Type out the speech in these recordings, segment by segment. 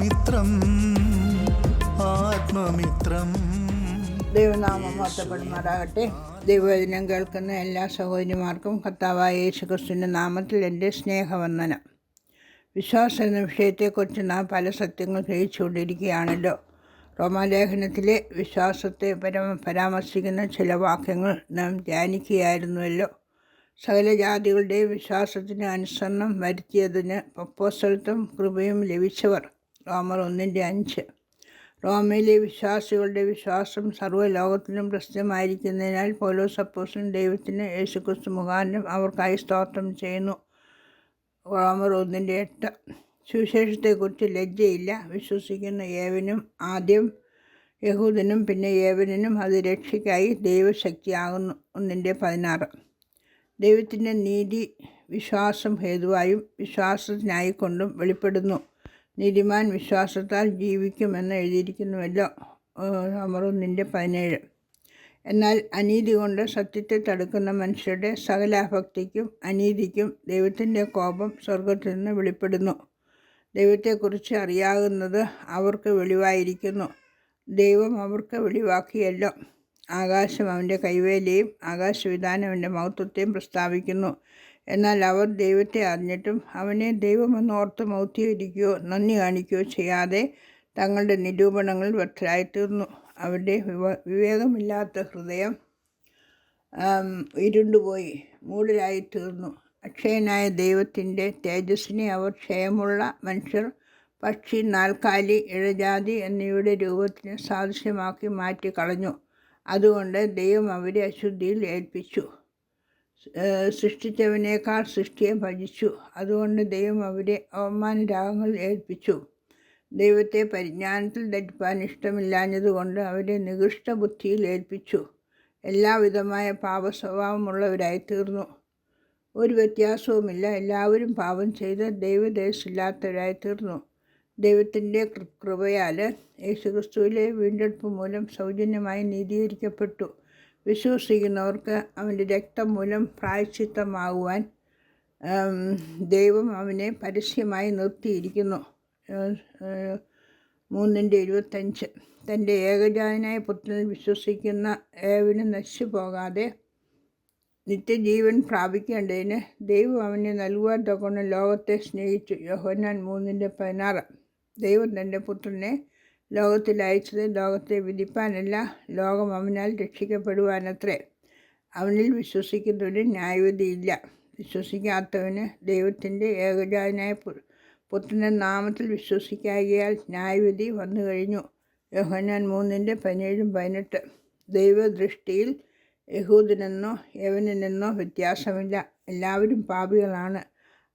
ആത്മമിത്രം ആത്മമിത്രം. ദൈവനാമം വാർത്തപ്പെടുമാറാകട്ടെ ദൈവവചനം കേൾക്കുന്ന എല്ലാ സഹോദരിമാർക്കും കർത്താവായ യേശു ക്രിസ്തുവിന്റെ നാമത്തിൽ എന്റെ സ്നേഹവന്ദനം. വിശ്വാസം എന്ന വിഷയത്തെക്കുറിച്ച് നാം പല സത്യങ്ങൾ ഗ്രഹിച്ചുകൊണ്ടിരിക്കുകയാണല്ലോ. റോമാലേഖനത്തിലെ വിശ്വാസത്തെ പരമ പരാമർശിക്കുന്ന ചില വാക്യങ്ങൾ നാം ധ്യാനിക്കുകയായിരുന്നുവല്ലോ. സകല ജാതികളുടെയും വിശ്വാസത്തിന് അനുസരണം വരുത്തിയതിന് പപ്പോസ്തലത്വം കൃപയും ലഭിച്ചവർ റോമർ ഒന്നിന്റെ അഞ്ച്. റോമയിലെ വിശ്വാസികളുടെ വിശ്വാസം സർവ സർവലോകത്തിലും പ്രസിദ്ധമായിരിക്കുന്നതിനാൽ പൗലോസ് അപ്പോസും ദൈവത്തിന് യേശുക്രിസ്തു മുഖാന്തരം അവർക്കായി സ്തോത്രം ചെയ്യുന്നു. റോമർ ഒന്നിന്റെ എട്ട്. സുവിശേഷത്തെക്കുറിച്ച് ലജ്ജയില്ല. വിശ്വസിക്കുന്ന ഏവനും ആദ്യം യഹൂദനും പിന്നെ ഏവനും അത് രക്ഷയ്ക്കായി ദൈവശക്തിയാകുന്നു. ഒന്നിന്റെ പതിനാറ്. ദൈവത്തിന്റെ നീതി വിശ്വാസം ഹേതുവായും വിശ്വാസത്തിനായിക്കൊണ്ടും വെളിപ്പെടുന്നു. നീതിമാൻ വിശ്വാസത്താൽ ജീവിക്കുമെന്ന് എഴുതിയിരിക്കുന്നുവല്ലോ അമറൊന്നിന്റെ പതിനേഴ്. എന്നാൽ അനീതി കൊണ്ട് സത്യത്തെ തടുക്കുന്ന മനുഷ്യരുടെ സകലാഭക്തിക്കും അനീതിക്കും ദൈവത്തിന്റെ കോപം സ്വർഗത്തിൽ നിന്ന് വെളിപ്പെടുന്നു. ദൈവത്തെക്കുറിച്ച് അറിയാകുന്നത് അവർക്ക് വെളിവായിരിക്കുന്നു. ദൈവം അവർക്ക് വെളിവാക്കിയല്ലോ. ആകാശം അവന്റെ കൈവേലയും ആകാശവിധാനം അവന്റെ മഹത്വത്തെയും പ്രസ്താവിക്കുന്നു. എന്നാൽ അവർ ദൈവത്തെ അറിഞ്ഞിട്ടും അവനെ ദൈവമെന്നോർത്ത് മൗത്യീകരിക്കുകയോ നന്ദി കാണിക്കുകയോ ചെയ്യാതെ തങ്ങളുടെ നിരൂപണങ്ങൾ വ്യക്തരായിത്തീർന്നു അവരുടെ വിവ വിവേകമില്ലാത്ത ഹൃദയം ഇരുണ്ടുപോയി മൂടലായിത്തീർന്നു. അക്ഷയനായ ദൈവത്തിന്റെ തേജസ്സിനെ അവർ ക്ഷയമുള്ള മനുഷ്യർ പക്ഷി നാൽക്കാലി ഇഴജാതി എന്നിവയുടെ രൂപത്തിന് സാദൃശ്യമാക്കി മാറ്റി കളഞ്ഞു അതുകൊണ്ട് ദൈവം അവരെ അശുദ്ധിയിൽ ഏൽപ്പിച്ചു. സൃഷ്ടിച്ചവനേക്കാൾ സൃഷ്ടിയെ ഭജിച്ചു. അതുകൊണ്ട് ദൈവം അവരെ അവമാനരാഗങ്ങൾ ഏൽപ്പിച്ചു. ദൈവത്തെ പരിജ്ഞാനത്തിൽ ധരിപ്പാൻ ഇഷ്ടമില്ലാഞ്ഞതുകൊണ്ട് അവരെ നികൃഷ്ട ബുദ്ധിയിൽ ഏൽപ്പിച്ചു. എല്ലാവിധമായ പാപസ്വഭാവമുള്ളവരായി തീർന്നു ഒരു വ്യത്യാസവുമില്ല. എല്ലാവരും പാപം ചെയ്ത് ദൈവദേശമില്ലാത്തവരായി തീർന്നു ദൈവത്തിന്റെ കൃപയാൽ യേശുക്രിസ്തുവിലെ വീണ്ടെടുപ്പ് മൂലം സൗജന്യമായി നീതീകരിക്കപ്പെട്ടു. വിശ്വസിക്കുന്നവർക്ക് അവന്റെ രക്തം മൂലം പ്രായശ്ചിത്തമാകുവാൻ ദൈവം അവനെ പരസ്യമായി നിർത്തിയിരിക്കുന്നു. മൂന്നിന്റെ ഇരുപത്തഞ്ച്. തന്റെ ഏകജാതനായ പുത്രനിൽ വിശ്വസിക്കുന്ന ഏവനും നശിച്ചു പോകാതെ നിത്യജീവൻ പ്രാപിക്കേണ്ടതിന് ദൈവം അവനെ നൽകുവാൻ തക്കൊണ്ട് ലോകത്തെ സ്നേഹിച്ചു. യോഹന്നാൻ മൂന്നിന്റെ പതിനാറ്. ദൈവം തന്റെ പുത്രനെ ലോകത്തിൽ അയച്ചത് ലോകത്തെ വിധിപ്പാനല്ല ലോകം അവനാൽ രക്ഷിക്കപ്പെടുവാനത്രേ. അവനിൽ വിശ്വസിക്കുന്നവന് ന്യായവിധിയില്ല. വിശ്വസിക്കാത്തവന് ദൈവത്തിന്റെ ഏകജാതനായ പുത്രന്റെ നാമത്തിൽ വിശ്വസിക്കാകിയാൽ ന്യായവിധി വന്നു കഴിഞ്ഞു. യോഹന്നാൻ മൂന്നിന്റെ പതിനേഴും പതിനെട്ട്. ദൈവദൃഷ്ടിയിൽ യഹൂദനെന്നോ യവനെന്നോ വ്യത്യാസമില്ല. എല്ലാവരും പാപികളാണ്.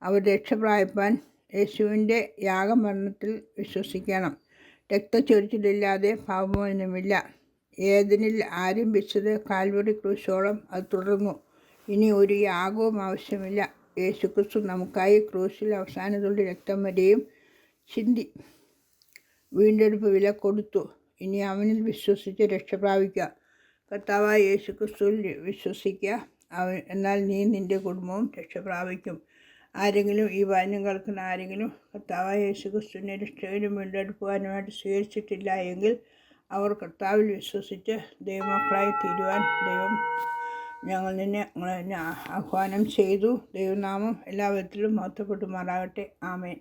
അവർ രക്ഷപ്രായപ്പാൻ യേശുവിന്റെ യാഗമരണത്തിൽ വിശ്വസിക്കണം. രക്തച്ചൊരിച്ചിലില്ലാതെ പാപമോചനമില്ല. ഏതിനിൽ ആരംഭിച്ചത് കാൽവറി ക്രൂശോളം അത് തുടർന്നു. ഇനി ഒരു യാഗവും ആവശ്യമില്ല. യേശുക്രിസ്തു നമുക്കായി ക്രൂശിൽ അവസാന തുള്ളി രക്തം വരെയും ചിന്തി വീണ്ടെടുപ്പ് വില കൊടുത്തു. ഇനി അവനിൽ വിശ്വസിച്ച് രക്ഷ പ്രാപിക്കുക കർത്താവായ യേശുക്രിസ്തുവിൽ വിശ്വസിക്കുക. അവൻ എന്നാൽ നീ നിന്റെ കുടുംബവും രക്ഷ പ്രാപിക്കും. ആരെങ്കിലും ഈ വാന്യം കേൾക്കുന്ന ആരെങ്കിലും കർത്താവായ യേശു ക്രിസ്തുവിനെ രക്ഷകനും വീണ്ടെടുക്കുവാനുമായിട്ട് സ്വീകരിച്ചിട്ടില്ല എങ്കിൽ അവർ കർത്താവിൽ വിശ്വസിച്ച് ദൈവമക്കളായി തീരുവാൻ ദൈവം ഞങ്ങൾ നിന്നെ ആഹ്വാനം ചെയ്തു. ദൈവനാമം എല്ലാ വിധത്തിലും മഹത്വപ്പെട്ടുമാറാകട്ടെ ആമേൻ.